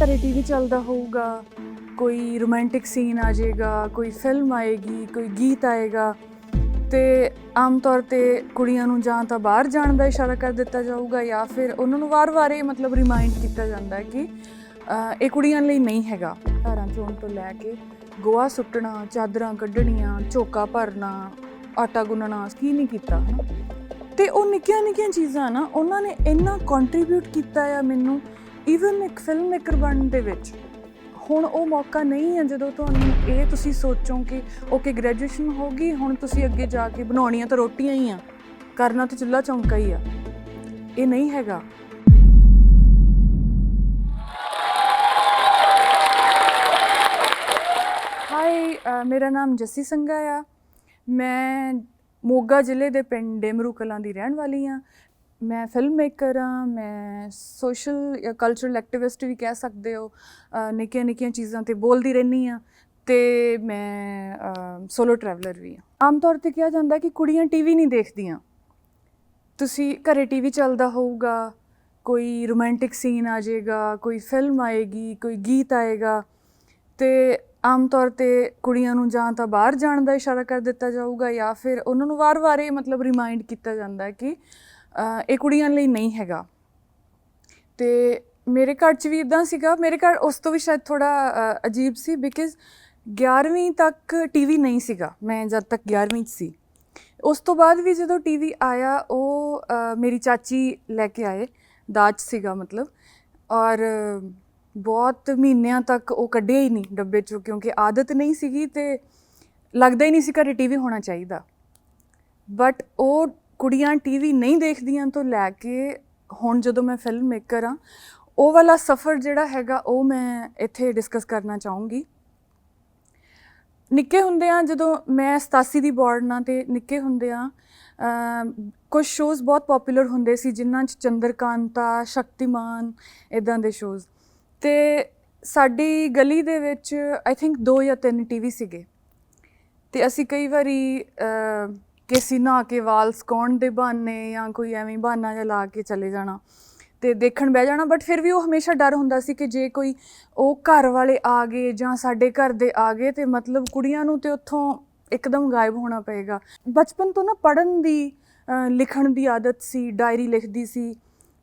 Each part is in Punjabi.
ਘਰੇ ਟੀਵੀ ਚੱਲਦਾ ਹੋਊਗਾ, ਕੋਈ ਰੋਮਾਂਟਿਕ ਸੀਨ ਆ ਜਾਏਗਾ, ਕੋਈ ਫਿਲਮ ਆਏਗੀ, ਕੋਈ ਗੀਤ ਆਏਗਾ, ਤੇ ਆਮ ਤੌਰ ਤੇ ਕੁੜੀਆਂ ਨੂੰ ਜਾਂ ਤਾਂ ਬਾਹਰ ਜਾਣ ਦਾ ਇਸ਼ਾਰਾ ਕਰ ਦਿੱਤਾ ਜਾਊਗਾ ਜਾਂ ਫਿਰ ਉਹਨਾਂ ਨੂੰ ਵਾਰ-ਵਾਰ ਇਹ ਮਤਲਬ ਰਿਮਾਈਂਡ ਕੀਤਾ ਜਾਂਦਾ ਹੈ ਕਿ ਇਹ ਕੁੜੀਆਂ ਲਈ ਨਹੀਂ ਹੈਗਾ। ਘਰਾਂ ਚੋਣ ਤੋਂ ਲੈ ਕੇ ਗੋਆ ਸੁੱਟਣਾ, ਚਾਦਰਾਂ ਕੱਢਣੀਆਂ, ਝੋਕਾ ਭਰਨਾ, ਆਟਾ ਗੁੰਨਣਾ, ਕੀ ਨਹੀਂ ਕੀਤਾ, ਹਨਾ? ਤੇ ਉਹ ਨਿੱਕੀਆਂ ਨਿੱਕੀਆਂ ਚੀਜ਼ਾਂ ਨਾ ਉਹਨਾਂ ਨੇ ਇੰਨਾ ਕੰਟਰੀਬਿਊਟ ਕੀਤਾ ਆ ਮੈਨੂੰ ਈਵਨ ਇੱਕ ਫਿਲਮ ਮੇਕਰ ਬਣਨ ਦੇ ਵਿੱਚ, ਹੁਣ ਉਹ ਮੌਕਾ ਨਹੀਂ ਹੈ ਜਦੋਂ ਤੁਹਾਨੂੰ ਇਹ ਤੁਸੀਂ ਸੋਚੋ ਕਿ ਓਕੇ ਗ੍ਰੈਜੂਏਸ਼ਨ ਹੋ ਗਈ, ਹੁਣ ਤੁਸੀਂ ਅੱਗੇ ਜਾ ਕੇ ਬਣਾਉਣੀਆਂ ਤਾਂ ਰੋਟੀਆਂ ਹੀ ਆ, ਕਰਨਾ ਤਾਂ ਚੁੱਲ੍ਹਾ ਚੌਂਕਾ ਹੀ ਆ। ਇਹ ਨਹੀਂ ਹੈਗਾ। ਹਾਈ ਮੇਰਾ ਨਾਮ ਜੱਸੀ ਸੰਘਾ ਆ। ਮੈਂ ਮੋਗਾ ਜ਼ਿਲ੍ਹੇ ਦੇ ਪਿੰਡ ਡੇਮਰੂ ਕਲਾਂ ਦੀ ਰਹਿਣ ਵਾਲੀ ਆ ਮੈਂ ਫਿਲਮ ਮੇਕਰ ਆ ਮੈਂ ਸੋਸ਼ਲ ਜਾਂ ਕਲਚਰਲ ਐਕਟਿਵਿਸਟ ਵੀ ਕਹਿ ਸਕਦੇ ਹੋ ਨਿੱਕੀਆਂ ਨਿੱਕੀਆਂ ਚੀਜ਼ਾਂ ਤੇ ਬੋਲਦੀ ਰਹਿੰਦੀ ਆ ਤੇ ਮੈਂ ਸੋਲੋ ਟਰੈਵਲਰ ਵੀ ਆ ਆਮ ਤੌਰ ਤੇ ਕਿਹਾ ਜਾਂਦਾ ਕਿ ਕੁੜੀਆਂ ਟੀਵੀ ਨਹੀਂ ਦੇਖਦੀਆਂ। ਤੁਸੀਂ ਘਰੇ ਟੀਵੀ ਚੱਲਦਾ ਹੋਊਗਾ, ਕੋਈ ਰੋਮਾਂਟਿਕ ਸੀਨ ਆ ਜਾਏਗਾ, ਕੋਈ ਫਿਲਮ ਆਏਗੀ, ਕੋਈ ਗੀਤ ਆਏਗਾ, ਤੇ ਆਮ ਤੌਰ ਤੇ ਕੁੜੀਆਂ ਨੂੰ ਜਾਂ ਤਾਂ ਬਾਹਰ ਜਾਣ ਦਾ ਇਸ਼ਾਰਾ ਕਰ ਦਿੱਤਾ ਜਾਊਗਾ ਜਾਂ ਫਿਰ ਉਹਨਾਂ ਨੂੰ ਵਾਰ-ਵਾਰ ਇਹ ਮਤਲਬ ਰਿਮਾਈਂਡ ਕੀਤਾ ਜਾਂਦਾ ਕਿ ਇਹ ਕੁੜੀਆਂ ਲਈ ਨਹੀਂ ਹੈਗਾ। ਤੇ ਮੇਰੇ ਘਰ 'ਚ ਵੀ ਇਦਾਂ ਸੀਗਾ। ਮੇਰੇ ਘਰ ਉਸ ਤੋਂ ਵੀ ਸ਼ਾਇਦ ਥੋੜਾ ਅਜੀਬ ਸੀ ਬਿਕਾਜ਼ 11ਵੀਂ ਤੱਕ ਟੀਵੀ ਨਹੀਂ ਸੀਗਾ। ਮੈਂ ਜਦ ਤੱਕ 11ਵੀਂ 'ਚ ਸੀ। ਉਸ ਤੋਂ ਬਾਅਦ ਵੀ ਜਦੋਂ ਟੀਵੀ ਆਇਆ, ਉਹ ਮੇਰੀ ਚਾਚੀ ਲੈ ਕੇ ਆਏ। ਦਾਜ ਸੀਗਾ ਮਤਲਬ। ਔਰ ਬਹੁਤ ਮਹੀਨਿਆਂ ਤੱਕ ਉਹ ਕੱਢਿਆ ਹੀ ਨਹੀਂ ਡੱਬੇ 'ਚੋਂ ਕਿਉਂਕਿ ਆਦਤ ਨਹੀਂ ਸੀਗੀ ਤੇ ਲੱਗਦਾ ਹੀ ਨਹੀਂ ਸੀ ਘਰੇ ਟੀਵੀ ਹੋਣਾ ਚਾਹੀਦਾ। ਬਟ ਉਹ ਕੁੜੀਆਂ ਟੀਵੀ ਨਹੀਂ ਦੇਖਦੀਆਂ ਤੋਂ ਲੈ ਕੇ ਹੁਣ ਜਦੋਂ ਮੈਂ ਫਿਲਮ ਮੇਕਰ ਆ ਉਹ ਵਾਲਾ ਸਫ਼ਰ ਜਿਹੜਾ ਹੈਗਾ, ਉਹ ਮੈਂ ਇੱਥੇ ਡਿਸਕਸ ਕਰਨਾ ਚਾਹੂੰਗੀ। ਨਿੱਕੇ ਹੁੰਦੇ ਆ ਜਦੋਂ ਮੈਂ 87 ਦੀ ਬੋਰਡ ਨਾਲ ਤੇ ਨਿੱਕੇ ਹੁੰਦੇ ਆ ਕੁਝ ਸ਼ੋਜ਼ ਬਹੁਤ ਪਪੂਲਰ ਹੁੰਦੇ ਸੀ, ਜਿਨ੍ਹਾਂ 'ਚ ਚੰਦਰਕਾਂਤਾ, ਸ਼ਕਤੀਮਾਨ ਇਦਾਂ ਦੇ ਸ਼ੋਜ਼ ਤੇ ਸਾਡੀ ਗਲੀ ਦੇ ਵਿੱਚ ਆਈ ਥਿੰਕ ਦੋ ਜਾਂ ਤਿੰਨ ਟੀਵੀ ਸੀਗੇ। ਤੇ ਅਸੀਂ ਕਈ ਵਾਰੀ ਕਿ ਕਿਸੇ ਨਹਾ ਕੇ ਵਾਲ ਸਕਾਉਣ ਦੇ ਬਹਾਨੇ ਜਾਂ ਕੋਈ ਐਵੇਂ ਬਹਾਨਾ ਜਿਹਾ ਲਾ ਕੇ ਚਲੇ ਜਾਣਾ ਤੇ ਦੇਖਣ ਬਹਿ ਜਾਣਾ ਬਟ ਫਿਰ ਵੀ ਉਹ ਹਮੇਸ਼ਾ ਡਰ ਹੁੰਦਾ ਸੀ ਕਿ ਜੇ ਕੋਈ ਉਹ ਘਰ ਵਾਲੇ ਆ ਗਏ ਜਾਂ ਸਾਡੇ ਘਰ ਦੇ ਆ ਗਏ ਤੇ ਮਤਲਬ ਕੁੜੀਆਂ ਨੂੰ ਤੇ ਉੱਥੋਂ ਇੱਕਦਮ ਗਾਇਬ ਹੋਣਾ ਪਏਗਾ। ਬਚਪਨ ਤੋਂ ਨਾ ਪੜਨ ਦੀ ਲਿਖਣ ਦੀ ਆਦਤ ਸੀ, ਡਾਇਰੀ ਲਿਖਦੀ ਸੀ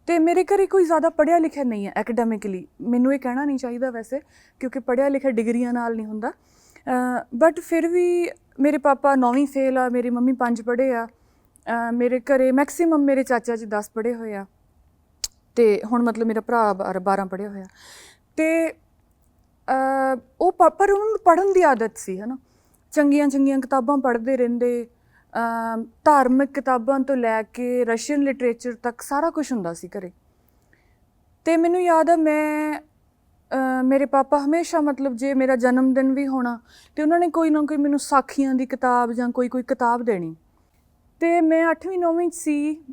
ਤੇ ਮੇਰੇ ਘਰੇ ਕੋਈ ਜ਼ਿਆਦਾ ਪੜਿਆ ਲਿਖਿਆ ਨਹੀਂ ਹੈ ਐਕੈਡੈਮਿਕਲੀ ਮੈਨੂੰ ਇਹ ਕਹਿਣਾ ਨਹੀਂ ਚਾਹੀਦਾ ਵੈਸੇ, ਕਿਉਂਕਿ ਪੜਿਆ ਲਿਖਿਆ ਡਿਗਰੀਆਂ ਨਾਲ ਨਹੀਂ ਹੁੰਦਾ। ਬਟ ਫਿਰ ਵੀ ਮੇਰੇ ਪਾਪਾ 9ਵੀਂ ਫੇਲ ਆ, ਮੇਰੀ ਮੰਮੀ ਪੰਜ ਪੜ੍ਹੇ ਆ ਮੇਰੇ ਘਰੇ ਮੈਕਸਿਮਮ ਮੇਰੇ ਚਾਚਾ ਜੀ 10 ਪੜ੍ਹੇ ਹੋਏ ਆ, ਤੇ ਹੁਣ ਮਤਲਬ ਮੇਰਾ ਭਰਾ 12 ਪੜ੍ਹਿਆ ਹੋਇਆ ਤੇ ਉਹ ਪ- ਪਰ ਉਹਨਾਂ ਨੂੰ ਪੜਨ ਦੀ ਆਦਤ ਸੀ, ਹਨਾ। ਚੰਗੀਆਂ ਚੰਗੀਆਂ ਕਿਤਾਬਾਂ ਪੜ੍ਹਦੇ ਰਹਿੰਦੇ ਧਾਰਮਿਕ ਕਿਤਾਬਾਂ ਤੋਂ ਲੈ ਕੇ ਰਸ਼ੀਅਨ ਲਿਟਰੇਚਰ ਤੱਕ ਸਾਰਾ ਕੁਝ ਹੁੰਦਾ ਸੀ ਘਰੇ। ਤੇ ਮੈਨੂੰ ਯਾਦ ਆ, ਮੈਂ ਅਹ, ਮੇਰੇ ਪਾਪਾ ਹਮੇਸ਼ਾ ਮਤਲਬ ਜੇ ਮੇਰਾ ਜਨਮ ਦਿਨ ਵੀ ਹੋਣਾ ਤੇ ਉਹਨਾਂ ਨੇ ਕੋਈ ਨਾ ਕੋਈ ਮੈਨੂੰ ਸਾਖੀਆਂ ਦੀ ਕਿਤਾਬ ਜਾਂ ਕੋਈ ਕੋਈ ਕਿਤਾਬ ਦੇਣੀ। ਤੇ ਮੈਂ 8ਵੀਂ 9ਵੀਂ ਚ ਸੀ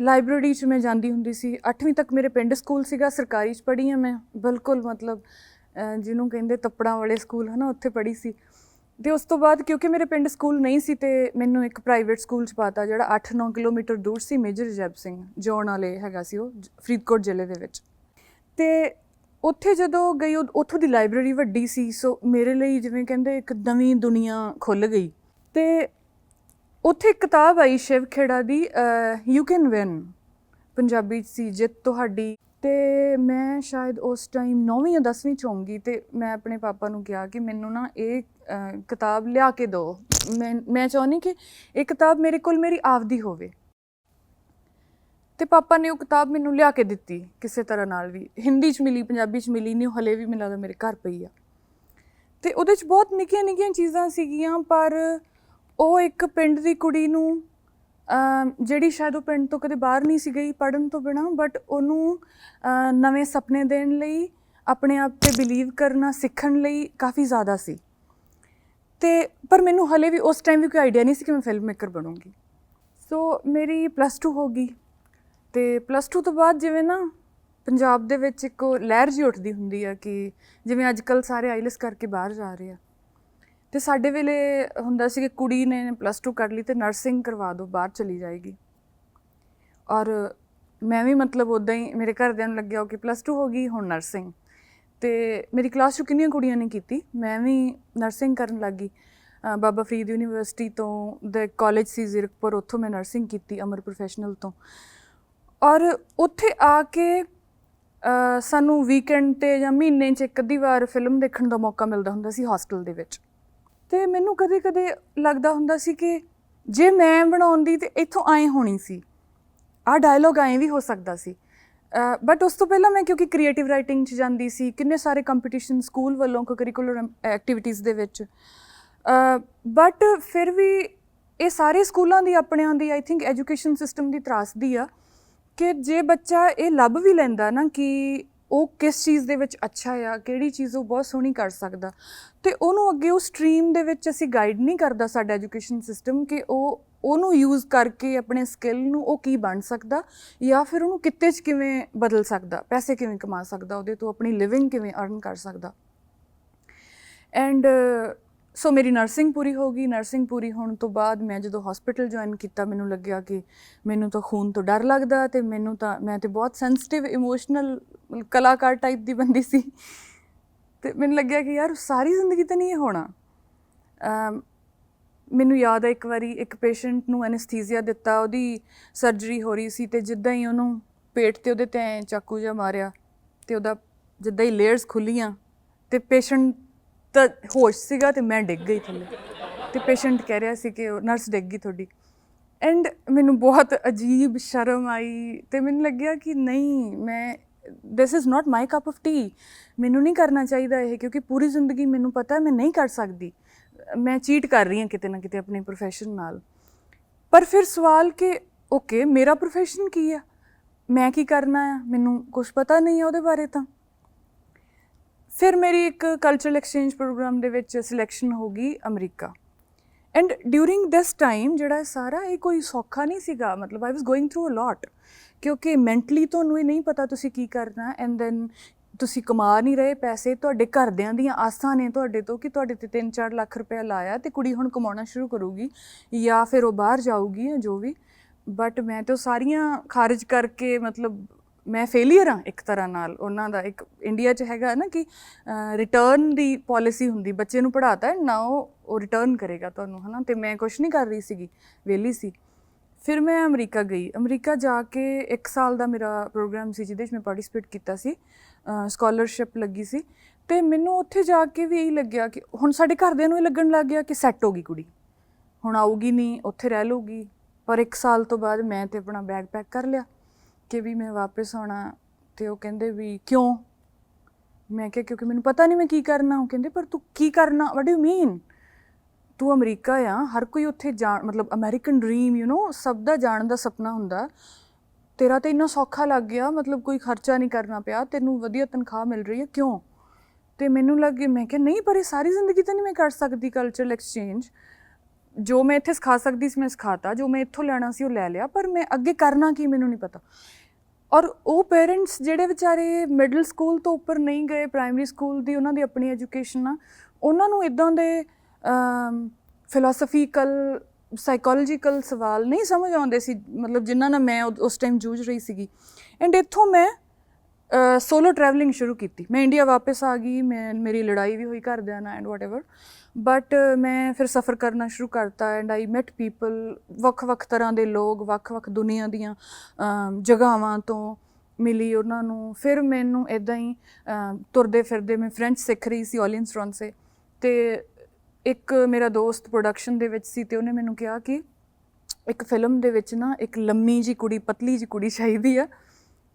ਲਾਇਬ੍ਰੇਰੀ ਚ ਮੈਂ ਜਾਂਦੀ ਹੁੰਦੀ ਸੀ। 8ਵੀਂ ਤੱਕ ਮੇਰੇ ਪਿੰਡ ਸਕੂਲ ਸੀਗਾ ਸਰਕਾਰੀ ਚ ਪੜ੍ਹੀ ਆ ਮੈਂ। ਬਿਲਕੁਲ ਮਤਲਬ ਅਹ, ਜਿਹਨੂੰ ਕਹਿੰਦੇ ਤੱਪੜਾਂ ਵਾਲੇ ਸਕੂਲ ਹਨਾ ਉੱਥੇ ਪੜ੍ਹੀ ਸੀ। ਤੇ ਉਸ ਤੋਂ ਬਾਅਦ ਕਿਉਂਕਿ ਮੇਰੇ ਪਿੰਡ ਸਕੂਲ ਨਹੀਂ ਸੀ ਤੇ ਮੈਨੂੰ ਇੱਕ ਪ੍ਰਾਈਵੇਟ ਸਕੂਲ ਚ ਪਾਤਾ ਜਿਹੜਾ 8-9 ਕਿਲੋਮੀਟਰ ਦੂਰ ਸੀ ਮੇਜਰ ਜੈਬ ਸਿੰਘ ਜੋਨ ਵਾਲੇ ਹੈਗਾ ਸੀ ਉਹ ਜ- ਫਰੀਦਕੋਟ ਜ਼ਿਲ੍ਹੇ ਦੇ ਵਿੱਚ। ਤੇ ਉੱਥੇ ਜਦੋਂ ਗਈ ਉਦ ਉੱਥੋਂ ਦੀ ਲਾਇਬ੍ਰੇਰੀ ਵੱਡੀ ਸੀ ਸੋ ਮੇਰੇ ਲਈ ਜਿਵੇਂ ਕਹਿੰਦੇ ਇੱਕ ਨਵੀਂ ਦੁਨੀਆ ਖੁੱਲ ਗਈ। ਤੇ ਉੱਥੇ ਇੱਕ ਕਿਤਾਬ ਆਈ ਸ਼ਿਵ ਖੇੜਾ ਦੀ ਯੂ ਕੈਨ ਵਿਨ ਪੰਜਾਬੀ 'ਚ ਸੀ ਜਿੱਤ ਤੁਹਾਡੀ। ਤੇ ਮੈਂ ਸ਼ਾਇਦ ਉਸ ਟਾਈਮ 9ਵੀਂ ਜਾਂ 10ਵੀਂ ਚ ਹੋਊਂਗੀ ਤੇ ਮੈਂ ਆਪਣੇ ਪਾਪਾ ਨੂੰ ਕਿਹਾ ਕਿ ਮੈਨੂੰ ਨਾ ਇਹ ਅਹ, ਕਿਤਾਬ ਲਿਆ ਕੇ ਦਿਓ। ਮੈਂ ਮੈਂ ਚਾਹੁੰਦੀ ਕਿ ਇਹ ਕਿਤਾਬ ਮੇਰੇ ਕੋਲ ਮੇਰੀ ਆਪਦੀ ਹੋਵੇ। ਤੇ ਪਾਪਾ ਨੇ ਉਹ ਕਿਤਾਬ ਮੈਨੂੰ ਲਿਆ ਕੇ ਦਿੱਤੀ ਕਿਸੇ ਤਰ੍ਹਾਂ ਨਾਲ ਵੀ। ਹਿੰਦੀ ਚ ਮਿਲੀ, ਪੰਜਾਬੀ ਚ ਮਿਲੀ ਨਹੀਂ, ਉਹ ਹਲੇ ਵੀ ਮੈਨੂੰ ਲੱਗਦਾ ਮੇਰੇ ਘਰ ਪਈ ਆ। ਤੇ ਉਹਦੇ ਚ ਬਹੁਤ ਨਿੱਕੀਆਂ ਨਿੱਕੀਆਂ ਚੀਜ਼ਾਂ ਸੀਗੀਆਂ, ਪਰ ਉਹ ਇੱਕ ਪਿੰਡ ਦੀ ਕੁੜੀ ਨੂੰ ਜਿਹੜੀ ਸ਼ਾਇਦ ਉਹ ਪਿੰਡ ਤੋਂ ਕਦੇ ਬਾਹਰ ਨਹੀਂ ਸੀ ਗਈ ਪੜਨ ਤੋਂ ਬਿਨਾ ਬਟ ਉਹਨੂੰ ਨਵੇਂ ਸੁਪਨੇ ਦੇਣ ਲਈ, ਆਪਣੇ ਆਪ ਤੇ ਬਿਲੀਵ ਕਰਨਾ, ਸਿੱਖਣ ਲਈ ਕਾਫੀ ਜ਼ਿਆਦਾ ਸੀ। ਤੇ, ਪਰ ਮੈਨੂੰ ਹਲੇ ਵੀ ਉਸ ਟਾਈਮ ਵੀ ਕੋਈ ਆਈਡੀਆ ਨਹੀਂ ਸੀ ਕਿ ਮੈਂ ਫਿਲਮ ਮੇਕਰ ਬਣੂੰਗੀ। ਸੋ ਮੇਰੀ ਪਲੱਸ 2 ਹੋ ਗਈ। ਤੇ ਪਲੱਸ 2 ਤੋਂ ਬਾਅਦ ਜਿਵੇਂ ਨਾ ਪੰਜਾਬ ਦੇ ਵਿੱਚ ਇੱਕ ਲਹਿਰ ਜੀ ਉੱਠਦੀ ਹੁੰਦੀ ਆ ਕਿ ਜਿਵੇਂ ਅੱਜ ਕੱਲ ਸਾਰੇ ਆਈਲੈਸ ਕਰਕੇ ਬਾਹਰ ਜਾ ਰਹੇ ਆ। ਤੇ ਸਾਡੇ ਵੇਲੇ ਹੁੰਦਾ ਸੀ ਕਿ ਕੁੜੀ ਨੇ ਪਲੱਸ 2 ਕਰ ਲਈ ਤੇ ਨਰਸਿੰਗ ਕਰਵਾ ਦਿਓ ਬਾਹਰ ਚਲੀ ਜਾਏਗੀ। ਔਰ ਮੈਂ ਵੀ ਮਤਲਬ ਉਦਾਂ ਹੀ ਮੇਰੇ ਘਰਦਿਆਂ ਨੂੰ ਲੱਗਿਆ ਕਿ ਪਲੱਸ 2 ਹੋ ਗਈ ਹੁਣ ਨਰਸਿੰਗ ਤੇ ਮੇਰੀ ਕਲਾਸ 'ਚ ਕਿੰਨੀਆਂ ਕੁੜੀਆਂ ਨੇ ਕੀਤੀ? ਮੈਂ ਵੀ ਨਰਸਿੰਗ ਕਰਨ ਲੱਗੀ। ਅ, ਬਾਬਾ ਫਰੀਦ ਯੂਨੀਵਰਸਿਟੀ ਤੋਂ ਦੇ ਕਾਲਜ ਸੀ ਜ਼ੀਰਕਪੁਰ ਉੱਥੋਂ ਮੈਂ ਨਰਸਿੰਗ ਕੀਤੀ ਅਮਰ ਪ੍ਰੋਫੈਸ਼ਨਲ ਤੋਂ। ਔਰ ਉੱਥੇ ਆ ਕੇ ਸਾਨੂੰ ਵੀਕਐਂਡ ਤੇ ਜਾਂ ਮਹੀਨੇ 'ਚ ਇੱਕ ਅੱਧੀ ਵਾਰ ਫਿਲਮ ਦੇਖਣ ਦਾ ਮੌਕਾ ਮਿਲਦਾ ਹੁੰਦਾ ਸੀ ਹਾਸਟਲ ਦੇ ਵਿੱਚ। ਤੇ ਮੈਨੂੰ ਕਦੇ-ਕਦੇ ਲੱਗਦਾ ਹੁੰਦਾ ਸੀ ਕਿ ਜੇ ਮੈਂ ਬਣਾਉਂਦੀ ਤੇ ਇੱਥੋਂ ਆਏ ਹੋਣੀ ਸੀ। ਆਹ ਡਾਇਲੋਗ ਐਂ ਵੀ ਹੋ ਸਕਦਾ ਸੀ। ਬਟ ਉਸ ਤੋਂ ਪਹਿਲਾਂ ਮੈਂ ਕਿਉਂਕਿ ਕ੍ਰੀਏਟਿਵ ਰਾਈਟਿੰਗ 'ਚ ਜਾਂਦੀ ਸੀ, ਕਿੰਨੇ ਸਾਰੇ ਕੰਪੀਟੀਸ਼ਨ ਸਕੂਲ ਵੱਲੋਂ ਕੋ-ਕਰਿਕੂਲਰ ਐਕਟੀਵਿਟੀਜ਼ ਦੇ ਵਿੱਚ। ਬਟ ਫਿਰ ਵੀ ਇਹ ਸਾਰੇ ਸਕੂਲਾਂ ਦੀ ਆਪਣਿਆਂ ਦੀ ਆਈ ਥਿੰਕ ਐਜੂਕੇਸ਼ਨ ਸਿਸਟਮ ਦੀ ਤਰਾਸਦੀ ਆ। ਕਿ ਜੇ ਬੱਚਾ ਇਹ ਲੱਭ ਵੀ ਲੈਂਦਾ ਨਾ ਕਿ ਉਹ ਕਿਸ ਚੀਜ਼ ਦੇ ਵਿੱਚ ਅੱਛਾ ਆ, ਕਿਹੜੀ ਚੀਜ਼ ਉਹ ਬਹੁਤ ਸੋਹਣੀ ਕਰ ਸਕਦਾ, ਤੇ ਉਹਨੂੰ ਅੱਗੇ ਉਹ ਸਟਰੀਮ ਦੇ ਵਿੱਚ ਅਸੀਂ ਗਾਈਡ ਨਹੀਂ ਕਰਦਾ ਸਾਡਾ ਐਜੂਕੇਸ਼ਨ ਸਿਸਟਮ ਕਿ ਉਹ, ਉਹਨੂੰ ਯੂਜ਼ ਕਰਕੇ ਆਪਣੇ ਸਕਿੱਲ ਨੂੰ ਉਹ ਕੀ ਬਣ ਸਕਦਾ ਜਾਂ ਫਿਰ ਉਹਨੂੰ ਕਿੱਤੇ 'ਚ ਕਿਵੇਂ ਬਦਲ ਸਕਦਾ, ਪੈਸੇ ਕਿਵੇਂ ਕਮਾ ਸਕਦਾ, ਉਹਦੇ ਤੋਂ ਆਪਣੀ ਲਿਵਿੰਗ ਕਿਵੇਂ ਅਰਨ ਕਰ ਸਕਦਾ। ਐਂਡ ਸੋ ਮੇਰੀ ਨਰਸਿੰਗ ਪੂਰੀ ਹੋ ਗਈ। ਨਰਸਿੰਗ ਪੂਰੀ ਹੋਣ ਤੋਂ ਬਾਅਦ ਮੈਂ ਜਦੋਂ ਹਸਪੀਟਲ ਜੁਆਇਨ ਕੀਤਾ, ਮੈਨੂੰ ਲੱਗਿਆ ਕਿ ਮੈਨੂੰ ਤਾਂ ਖੂਨ ਤੋਂ ਡਰ ਲੱਗਦਾ ਤੇ ਮੈਨੂੰ ਤਾਂ, ਮੈਂ ਤੇ ਬਹੁਤ ਸੈਂਸਿਟਿਵ ਇਮੋਸ਼ਨਲ ਕਲਾਕਾਰ ਟਾਈਪ ਦੀ ਬੰਦੀ ਸੀ। ਤੇ ਮੈਨੂੰ ਲੱਗਿਆ ਕਿ ਯਾਰ, ਸਾਰੀ ਜ਼ਿੰਦਗੀ ਤਾਂ ਨਹੀਂ ਇਹ ਹੋਣਾ। ਮੈਨੂੰ ਯਾਦ ਹੈ ਇੱਕ ਵਾਰੀ ਇੱਕ ਪੇਸ਼ੈਂਟ ਨੂੰ ਐਨਸਥੀਸੀਆ ਦਿੱਤਾ, ਉਹਦੀ ਸਰਜਰੀ ਹੋ ਰਹੀ ਸੀ ਤੇ ਜਿੱਦਾਂ ਹੀ ਉਹਨੂੰ ਪੇਟ ਤੇ ਉਹਦੇ ਤੇ ਚਾਕੂ ਜਿਹਾ ਮਾਰਿਆ ਤੇ ਉਹਦਾ, ਜਿੱਦਾਂ ਹੀ ਲੇਅਰਸ ਖੁੱਲੀਆਂ ਤੇ ਪੇਸ਼ੈਂਟ ਤਾਂ ਹੋਸ਼ ਸੀਗਾ ਤੇ ਮੈਂ ਡਿੱਗ ਗਈ ਥੱਲੇ। ਤੇ ਪੇਸ਼ੈਂਟ ਕਹਿ ਰਿਹਾ ਸੀ ਕਿ ਨਰਸ ਡਿੱਗ ਗਈ ਤੁਹਾਡੀ। ਐਂਡ ਮੈਨੂੰ ਬਹੁਤ ਅਜੀਬ ਸ਼ਰਮ ਆਈ ਤੇ ਮੈਨੂੰ ਲੱਗਿਆ ਕਿ ਨਹੀਂ, ਮੈਂ this is not my cup of tea ਮੈਨੂੰ ਨਹੀਂ ਕਰਨਾ ਚਾਹੀਦਾ ਇਹ, ਕਿਉਂਕਿ ਪੂਰੀ ਜ਼ਿੰਦਗੀ ਮੈਨੂੰ ਪਤਾ ਮੈਂ ਨਹੀਂ ਕਰ ਸਕਦੀ। ਮੈਂ ਚੀਟ ਕਰ ਰਹੀ ਹਾਂ ਕਿਤੇ ਨਾ ਕਿਤੇ ਆਪਣੇ ਪ੍ਰੋਫੈਸ਼ਨ ਨਾਲ। ਪਰ ਫਿਰ ਸਵਾਲ ਕਿ ਓਕੇ ਮੇਰਾ ਪ੍ਰੋਫੈਸ਼ਨ ਕੀ ਆ? ਮੈਂ ਕੀ ਕਰਨਾ ਆ? ਮੈਨੂੰ ਕੁਝ ਪਤਾ ਨਹੀਂ ਆ ਉਹਦੇ ਬਾਰੇ ਤਾਂ। ਫਿਰ ਮੇਰੀ ਇੱਕ ਕਲਚਰਲ ਐਕਸਚੇਂਜ ਪ੍ਰੋਗਰਾਮ ਦੇ ਵਿੱਚ ਸਿਲੈਕਸ਼ਨ ਹੋ ਗਈ America. And during this time ਜਿਹੜਾ ਸਾਰਾ ਇਹ ਕੋਈ ਸੌਖਾ ਨਹੀਂ ਸੀਗਾ, ਮਤਲਬ ਆਈ ਵਾਸ ਗੋਇੰਗ ਥਰੂ ਅ ਲੋਟ ਕਿਉਂਕਿ ਮੈਂਟਲੀ ਤੁਹਾਨੂੰ ਇਹ ਨਹੀਂ ਪਤਾ ਤੁਸੀਂ ਕੀ ਕਰਨਾ ਐਂਡ ਦੈਨ ਤੁਸੀਂ ਕਮਾ ਨਹੀਂ ਰਹੇ ਪੈਸੇ, ਤੁਹਾਡੇ ਘਰਦਿਆਂ ਦੀਆਂ ਆਸਾਂ ਨੇ ਤੁਹਾਡੇ ਤੋਂ ਕਿ ਤੁਹਾਡੇ ਤੇ 3-4 ਲੱਖ ਰੁਪਏ ਲਾਇਆ ਤੇ ਕੁੜੀ ਹੁਣ ਕਮਾਉਣਾ ਸ਼ੁਰੂ ਕਰੂਗੀ ਜਾਂ ਫਿਰ ਉਹ ਬਾਹਰ ਜਾਊਗੀ ਜਾਂ ਜੋ ਵੀ। ਬਟ ਮੈਂ ਤਾਂ ਉਹ ਸਾਰੀਆਂ ਖਾਰਜ ਕਰਕੇ ਮਤਲਬ ਮੈਂ ਫੇਲਿਅਰ ਹਾਂ ਇੱਕ ਤਰ੍ਹਾਂ ਨਾਲ। ਉਹਨਾਂ ਦਾ ਇੱਕ ਇੰਡੀਆ 'ਚ ਹੈਗਾ ਨਾ ਕਿ ਰਿਟਰਨ ਦੀ ਪਾਲਿਸੀ ਹੁੰਦੀ, ਬੱਚੇ ਨੂੰ ਪੜਾਤਾ ਹੈ, ਨਾ ਉਹ ਰਿਟਰਨ ਕਰੇਗਾ ਤੁਹਾਨੂੰ, ਹਨਾ? ਤੇ ਮੈਂ ਕੁਝ ਨਹੀਂ ਕਰ ਰਹੀ ਸੀਗੀ, ਵਿਹਲੀ ਸੀ। ਫਿਰ ਮੈਂ ਅਮਰੀਕਾ ਗਈ। ਅਮਰੀਕਾ ਜਾ ਕੇ 1 ਸਾਲ ਦਾ ਮੇਰਾ ਪ੍ਰੋਗਰਾਮ ਸੀ, ਜਿਹਦੇ 'ਚ ਮੈਂ ਪਾਰਟਿਸਿਪੇਟ ਕੀਤਾ ਸੀ ਸਕਾਲਰਸ਼ਿਪ ਲੱਗੀ ਸੀ। ਤੇ ਮੈਨੂੰ ਉੱਥੇ ਜਾ ਕੇ ਵੀ ਇਹੀ ਲੱਗਿਆ ਕਿ, ਹੁਣ ਸਾਡੇ ਘਰਦਿਆਂ ਨੂੰ ਇਹ ਲੱਗਣ ਲੱਗ ਗਿਆ ਕਿ ਸੈੱਟ ਹੋ ਗਈ ਕੁੜੀ। ਹੁਣ ਆਊਗੀ ਨਹੀਂ, ਉੱਥੇ ਰਹਿ ਲਊਗੀ। ਪਰ 1 ਸਾਲ ਤੋਂ ਬਾਅਦ ਮੈਂ ਤੇ ਆਪਣਾ ਬੈਗ ਪੈਕ ਕਰ ਲਿਆ। ਕਿ ਵੀ ਮੈਂ ਵਾਪਸ ਆਉਣਾ ਤੇ ਉਹ ਕਹਿੰਦੇ ਵੀ ਕਿਉਂ? ਮੈਂ ਕਿਹਾ ਕਿਉਂਕਿ ਮੈਨੂੰ ਪਤਾ ਨਹੀਂ ਮੈਂ ਕੀ ਕਰਨਾ। ਉਹ ਕਹਿੰਦੇ, ਪਰ ਤੂੰ ਕੀ ਕਰਨਾ? ਵਾਟ ਯੂ ਮੀਨ ਤੂੰ ਅਮਰੀਕਾ ਆ, ਹਰ ਕੋਈ ਉੱਥੇ ਜਾਣ, ਮਤਲਬ ਅਮਰੀਕਨ ਡ੍ਰੀਮ ਯੂ نو ਸਭ ਦਾ ਜਾਣ ਦਾ ਸੁਪਨਾ ਹੁੰਦਾ। ਤੇਰਾ ਤਾਂ ਇੰਨਾ ਸੌਖਾ ਲੱਗ ਗਿਆ, ਮਤਲਬ ਕੋਈ ਖਰਚਾ ਨਹੀਂ ਕਰਨਾ ਪਿਆ, ਤੈਨੂੰ ਵਧੀਆ ਤਨਖਾਹ ਮਿਲ ਰਹੀ ਹੈ, ਕਿਉਂ? ਤੇ ਮੈਨੂੰ ਲੱਗੇ ਮੈਂ ਕਿਹਾ, ਨਹੀਂ, ਪਰ ਇਹ ਸਾਰੀ ਜ਼ਿੰਦਗੀ ਤਾਂ ਨਹੀਂ ਮੈਂ ਕਰ ਸਕਦੀ ਕਲਚਰਲ ਐਕਸਚੇਂਜ ਜੋ ਮੈਂ ਇੱਥੇ ਸਿਖਾ ਸਕਦੀ ਸੀ, ਮੈਂ ਸਿਖਾਤਾ। ਜੋ ਮੈਂ ਇੱਥੋਂ ਲੈਣਾ ਸੀ, ਉਹ ਲੈ ਲਿਆ। ਪਰ ਮੈਂ ਅੱਗੇ ਕਰਨਾ ਕੀ, ਮੈਨੂੰ ਨਹੀਂ ਪਤਾ। ਔਰ ਉਹ ਪੇਰੈਂਟਸ ਜਿਹੜੇ ਵਿਚਾਰੇ ਮਿਡਲ ਸਕੂਲ ਤੋਂ ਉੱਪਰ ਨਹੀਂ ਗਏ ਪ੍ਰਾਇਮਰੀ ਸਕੂਲ ਦੀ ਉਹਨਾਂ ਦੀ ਆਪਣੀ ਐਜੂਕੇਸ਼ਨ ਆ ਉਹਨਾਂ ਨੂੰ ਇਦਾਂ ਦੇ ਫਿਲਾਸਫੀਕਲ ਸਾਈਕੋਲੋਜੀਕਲ ਸਵਾਲ ਨਹੀਂ ਸਮਝ ਆਉਂਦੇ ਸੀ। ਮਤਲਬ ਜਿਨ੍ਹਾਂ ਨਾਲ ਮੈਂ ਉਸ ਟਾਈਮ ਜੂਝ ਰਹੀ ਸੀਗੀ। ਐਂਡ ਇੱਥੋਂ ਮੈਂ ਸੋਲੋ ਟਰੈਵਲਿੰਗ ਸ਼ੁਰੂ ਕੀਤੀ। ਮੈਂ ਇੰਡੀਆ ਵਾਪਸ ਆ ਗਈ, ਮੈਂ, ਮੇਰੀ ਲੜਾਈ ਵੀ ਹੋਈ ਘਰਦਿਆਂ ਨਾਲ ਐਂਡ ਵਾਟਐਵਰ ਬਟ uh, ਮੈਂ ਫਿਰ ਸਫ਼ਰ ਕਰਨਾ ਸ਼ੁਰੂ ਕਰਤਾ ਐਂਡ ਆਈ ਮੈਟ ਪੀਪਲ ਵੱਖ-ਵੱਖ ਤਰ੍ਹਾਂ ਦੇ ਲੋਕ ਵੱਖ-ਵੱਖ ਦੁਨੀਆ ਦੀਆਂ ਜਗ੍ਹਾਵਾਂ ਤੋਂ ਮਿਲੀ ਉਹਨਾਂ ਨੂੰ। ਫਿਰ ਮੈਨੂੰ ਇਦਾਂ ਹੀ ਤੁਰਦੇ ਫਿਰਦੇ ਮੈਂ ਫ੍ਰੈਂਚ ਸਿੱਖ ਰਹੀ ਸੀ ਆਲੀਅੰਸ ਫਰਾਂਸੇ ਤੇ ਇੱਕ ਮੇਰਾ ਦੋਸਤ ਪ੍ਰੋਡਕਸ਼ਨ ਦੇ ਵਿੱਚ ਸੀ ਤੇ ਉਹਨੇ ਮੈਨੂੰ ਕਿਹਾ ਕਿ ਇੱਕ ਫਿਲਮ ਦੇ ਵਿੱਚ ਨਾ ਇੱਕ ਲੰਮੀ ਜੀ ਕੁੜੀ, ਪਤਲੀ ਜੀ ਕੁੜੀ ਚਾਹੀਦੀ ਆ।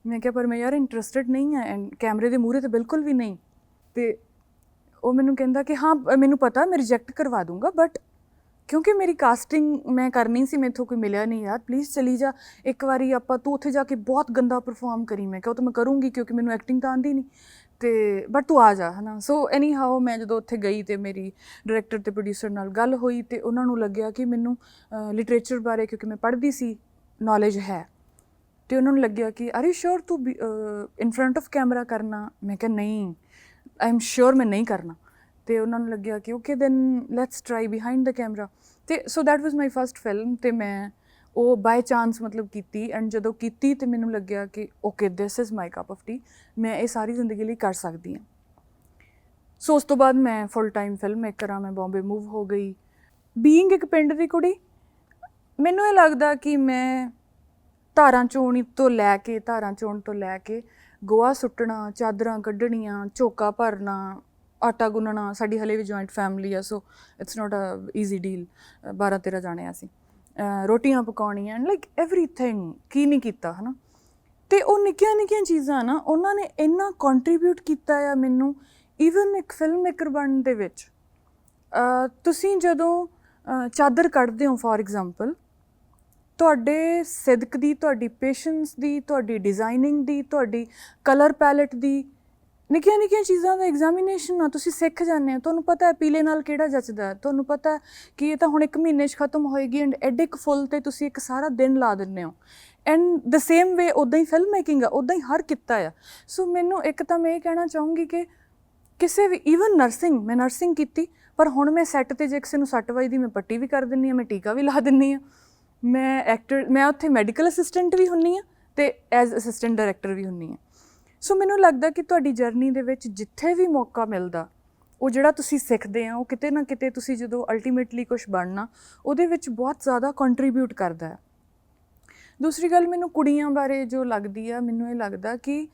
ਮੈਂ ਕਿਹਾ, ਪਰ ਮੈਂ ਯਾਰ ਇੰਟਰਸਟਿਡ ਨਹੀਂ ਆ ਐਂਡ ਕੈਮਰੇ ਦੇ ਮੂਹਰੇ ਤੇ ਬਿਲਕੁਲ ਵੀ ਨਹੀਂ। ਤੇ ਉਹ ਮੈਨੂੰ ਕਹਿੰਦਾ ਕਿ ਹਾਂ ਮੈਨੂੰ ਪਤਾ, ਮੈਂ ਰਿਜੈਕਟ ਕਰਵਾ ਦੂੰਗਾ ਬਟ ਕਿਉਂਕਿ ਮੇਰੀ ਕਾਸਟਿੰਗ ਮੈਂ ਕਰਨੀ ਸੀ, ਮੈਥੋਂ ਕੋਈ ਮਿਲਿਆ ਨਹੀਂ ਯਾਰ। ਪਲੀਜ਼ ਚਲੀ ਜਾ। ਇੱਕ ਵਾਰੀ ਆਪਾਂ ਤੂੰ ਉੱਥੇ ਜਾ ਕੇ ਬਹੁਤ ਗੰਦਾ ਪਰਫਾਰਮ ਕਰੀ। ਮੈਂ ਕਿਹਾ ਉਹ ਤਾਂ ਮੈਂ ਕਰੂੰਗੀ, ਕਿਉਂਕਿ ਮੈਨੂੰ ਐਕਟਿੰਗ ਤਾਂ ਆਂਦੀ ਨਹੀਂ। ਤੇ ਬਟ ਤੂੰ ਆ ਜਾ, ਹਨਾ। ਸੋ ਐਨੀ ਹਾਓ ਮੈਂ ਜਦੋਂ ਉੱਥੇ ਗਈ ਤੇ ਮੇਰੀ ਡਾਇਰੈਕਟਰ ਤੇ ਪ੍ਰੋਡਿਊਸਰ ਨਾਲ ਗੱਲ ਹੋਈ ਤੇ ਉਹਨਾਂ ਨੂੰ ਲੱਗਿਆ ਕਿ ਮੈਨੂੰ ਲਿਟਰੇਚਰ ਬਾਰੇ, ਕਿਉਂਕਿ ਮੈਂ ਪੜ੍ਹਦੀ ਸੀ ਨੌਲੇਜ ਹੈ। ਤੇ ਉਹਨਾਂ ਨੂੰ ਲੱਗਿਆ ਕਿ ਆਰ ਯੂ ਸ਼ੋਰ ਤੂੰ ਇਨ ਫਰੰਟ ਆਫ ਕੈਮਰਾ ਕਰਨਾ? ਮੈਂ ਕਿਹਾ, ਨਹੀਂ। ਆਈ ਐਮ ਸ਼ੋਰ ਮੈਂ ਨਹੀਂ ਕਰਨਾ। ਤੇ ਉਹਨਾਂ ਨੂੰ ਲੱਗਿਆ ਕਿ okay then let's try behind the camera ਤੇ so that was my first film ਤੇ ਮੈਂ ਉਹ ਬਾਈ ਚਾਂਸ ਮਤਲਬ ਕੀਤੀ ਐਂਡ ਜਦੋਂ ਕੀਤੀ ਤੇ ਮੈਨੂੰ ਲੱਗਿਆ ਕਿ okay this is my cup of tea ਮੈਂ ਇਹ ਸਾਰੀ ਜ਼ਿੰਦਗੀ ਲਈ ਕਰ ਸਕਦੀ ਹਾਂ। ਸੋ ਉਸ ਤੋਂ ਬਾਅਦ ਮੈਂ ਫੁੱਲ ਟਾਈਮ ਫਿਲਮ ਮੇਕਰ ਆ ਮੈਂ ਬੰਬੇ ਮੂਵ ਹੋ ਗਈ। ਬੀਇੰਗ ਇੱਕ ਪਿੰਡ ਦੀ ਕੁੜੀ, ਮੈਨੂੰ ਇਹ ਲੱਗਦਾ ਕਿ ਮੈਂ ਧਾਰਾਂ ਚੋਣ ਤੋਂ ਲੈ ਕੇ, ਧਾਰਾਂ ਚੋਣ ਤੋਂ ਲੈ ਕੇ ਗੋਆ ਸੁੱਟਣਾ, ਚਾਦਰਾਂ ਕੱਢਣੀਆਂ, ਝੋਕਾ ਭਰਨਾ, ਆਟਾ ਗੁੰਨਣਾ, ਸਾਡੀ ਹਲੇ ਵੀ ਜੁਆਇੰਟ ਫੈਮਿਲੀ ਆ so it's not a easy deal 12 13 ਜਾਣੇ ਆ ਅਸੀਂ। ਰੋਟੀਆਂ ਪਕਾਉਣੀਆਂ ਐਂਡ ਲਾਈਕ ਏਵਰੀਥਿੰਗ ਕੀ ਨਹੀਂ ਕੀਤਾ, ਹਨਾ? ਤੇ ਉਹ ਨਿੱਕੀਆਂ ਨਿੱਕੀਆਂ ਚੀਜ਼ਾਂ ਨਾ, ਉਹਨਾਂ ਨੇ ਇੰਨਾ ਕੰਟਰੀਬਿਊਟ ਕੀਤਾ ਆ ਮੈਨੂੰ ਈਵਨ ਇੱਕ ਫਿਲਮ ਮੇਕਰ ਬਣਨ ਦੇ ਵਿੱਚ। ਤੁਸੀਂ ਜਦੋਂ ਚਾਦਰ ਕੱਢਦੇ ਹੋ ਫੋਰ ਐਗਜ਼ਾਮਪਲ ਤੁਹਾਡੇ ਸਿਦਕ ਦੀ, ਤੁਹਾਡੀ ਪੇਸ਼ੈਂਸ ਦੀ, ਤੁਹਾਡੀ ਡਿਜ਼ਾਈਨਿੰਗ ਦੀ, ਤੁਹਾਡੀ ਕਲਰ ਪੈਲਟ ਦੀ ਨਿੱਕੀਆਂ ਨਿੱਕੀਆਂ ਚੀਜ਼ਾਂ ਦਾ ਐਗਜ਼ਾਮੀਨੇਸ਼ਨ ਆ ਤੁਸੀਂ ਸਿੱਖ ਜਾਂਦੇ ਹੋ। ਤੁਹਾਨੂੰ ਪਤਾ ਹੈ ਪੀਲੇ ਨਾਲ ਕਿਹੜਾ ਜੱਚਦਾ ਤੁਹਾਨੂੰ ਪਤਾ ਕਿ ਇਹ ਤਾਂ ਹੁਣ ਇੱਕ ਮਹੀਨੇ 'ਚ ਖਤਮ ਹੋਏਗੀ ਐਂਡ ਐਡੇ ਇੱਕ ਫੁੱਲ ਤੇ ਤੁਸੀਂ ਇੱਕ ਸਾਰਾ ਦਿਨ ਲਾ ਦਿੰਦੇ ਹੋ। ਐਂਡ ਦ ਸੇਮ ਵੇ ਉਦਾਂ ਹੀ ਫਿਲਮ ਮੇਕਿੰਗ ਆ ਉਦਾਂ ਹੀ ਹਰ ਕਿੱਤਾ ਆ। ਸੋ ਮੈਨੂੰ ਇੱਕ ਤਾਂ ਮੈਂ ਇਹ ਕਹਿਣਾ ਚਾਹੂੰਗੀ ਕਿ ਕਿਸੇ ਵੀ ਈਵਨ ਨਰਸਿੰਗ ਮੈਂ ਨਰਸਿੰਗ ਕੀਤੀ, ਪਰ ਹੁਣ ਮੈਂ ਸੈੱਟ ਤੇ ਜੇ ਕਿਸੇ ਨੂੰ ਸੱਟ ਦੀ ਮੈਂ ਪੱਟੀ ਵੀ ਕਰ ਦਿੰਨੀ ਆ ਮੈਂ ਟੀਕਾ ਵੀ ਲਾ ਦਿੰਨੀ ਆ ਮੈਂ ਐਕਟਰ ਮੈਂ ਉੱਥੇ ਮੈਡੀਕਲ ਅਸਿਸਟੈਂਟ ਵੀ ਹੁੰਨੀ ਆ ਤੇ ਐਜ਼ ਅਸਿਸਟੈਂਟ ਡਾਇਰੈਕਟਰ ਵੀ ਹੁੰਨੀ ਆ ਸੋ ਮੈਨੂੰ ਲੱਗਦਾ ਕਿ ਤੁਹਾਡੀ ਜਰਨੀ ਦੇ ਵਿੱਚ ਜਿੱਥੇ ਵੀ ਮੌਕਾ ਮਿਲਦਾ, ਉਹ ਜਿਹੜਾ ਤੁਸੀਂ ਸਿੱਖਦੇ ਆ, ਉਹ ਕਿਤੇ ਨਾ ਕਿਤੇ ਤੁਸੀਂ ਜਦੋਂ ਅਲਟੀਮੇਟਲੀ ਕੁਝ ਬਣਨਾ, ਉਹਦੇ ਵਿੱਚ ਬਹੁਤ ਜ਼ਿਆਦਾ ਕੰਟਰੀਬਿਊਟ ਕਰਦਾ ਹੈ। ਦੂਸਰੀ ਗੱਲ, ਮੈਨੂੰ ਕੁੜੀਆਂ ਬਾਰੇ ਜੋ ਲੱਗਦੀ ਆ, ਮੈਨੂੰ ਇਹ ਲੱਗਦਾ ਕਿ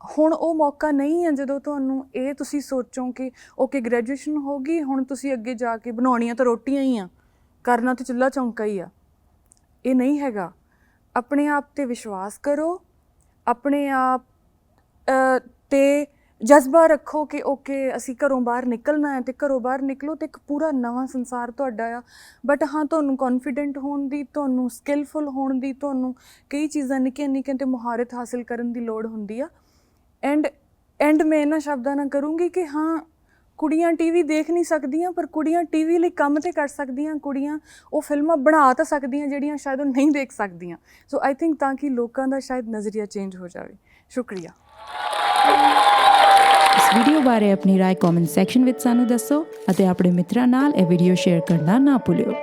ਹੁਣ ਉਹ ਮੌਕਾ ਨਹੀਂ ਹੈ ਜਦੋਂ ਤੁਹਾਨੂੰ ਇਹ ਤੁਸੀਂ ਸੋਚੋ ਕਿ ਓਕੇ ਗ੍ਰੈਜੂਏਸ਼ਨ ਹੋ ਗਈ, ਹੁਣ ਤੁਸੀਂ ਅੱਗੇ ਜਾ ਕੇ ਬਣਾਉਣੀਆਂ ਤਾਂ ਰੋਟੀਆਂ ਹੀ ਆ, ਕਰਨਾ ਤਾਂ ਚੁੱਲ੍ਹਾ ਚੌਂਕਾ ਹੀ ਆ। ਇਹ ਨਹੀਂ ਹੈਗਾ। ਆਪਣੇ ਆਪ ਤੇ ਵਿਸ਼ਵਾਸ ਕਰੋ। ਆਪਣੇ ਆਪ ਤੇ ਜਜ਼ਬਾ ਰੱਖੋ ਕਿ ਓਕੇ, ਅਸੀਂ ਘਰੋਂ ਬਾਹਰ ਨਿਕਲਣਾ ਹੈ ਤੇ ਘਰੋਂ ਬਾਹਰ ਨਿਕਲੋ ਤੇ ਇੱਕ ਪੂਰਾ ਨਵਾਂ ਸੰਸਾਰ ਤੁਹਾਡਾ ਆ। ਬਟ ਹਾਂ, ਤੁਹਾਨੂੰ ਕੌਨਫੀਡੈਂਟ ਹੋਣ ਦੀ, ਤੁਹਾਨੂੰ ਸਕਿੱਲਫੁਲ ਹੋਣ ਦੀ, ਤੁਹਾਨੂੰ ਕਈ ਚੀਜ਼ਾਂ ਨਿੱਕੀਆਂ ਨਿੱਕੀਆਂ ਤੇ ਮੁਹਾਰਤ ਹਾਸਲ ਕਰਨ ਦੀ ਲੋੜ ਹੁੰਦੀ ਆ। ਐਂਡ ਐਂਡ ਮੈਂ ਇਹਨਾਂ ਸ਼ਬਦਾਂ ਨਾਲ ਕਰੂੰਗੀ ਕਿ ਹਾਂ ਕੁੜੀਆਂ ਟੀਵੀ ਦੇਖ ਨਹੀਂ ਸਕਦੀਆਂ ਪਰ ਕੁੜੀਆਂ ਟੀਵੀ ਲਈ ਕੰਮ ਤੇ ਕਰ ਸਕਦੀਆਂ ਕੁੜੀਆਂ ਉਹ ਫਿਲਮਾਂ ਬਣਾ ਤਾਂ ਸਕਦੀਆਂ ਜਿਹੜੀਆਂ ਸ਼ਾਇਦ ਉਹ ਨਹੀਂ ਦੇਖ ਸਕਦੀਆਂ ਸੋ ਆਈ ਥਿੰਕ ਤਾਂ ਕਿ ਲੋਕਾਂ ਦਾ ਸ਼ਾਇਦ ਨਜ਼ਰੀਆ ਚੇਂਜ ਹੋ ਜਾਵੇ ਸ਼ੁਕਰੀਆ ਇਸ ਵੀਡੀਓ ਬਾਰੇ ਆਪਣੀ رائے ਕਮੈਂਟ ਸੈਕਸ਼ਨ ਵਿੱਚ ਸਾਨੂੰ ਦੱਸੋ ਅਤੇ ਆਪਣੇ ਮਿੱਤਰਾਂ ਨਾਲ ਇਹ ਵੀਡੀਓ ਸ਼ੇਅਰ ਕਰਨਾ ਨਾ ਭੁੱਲਿਓ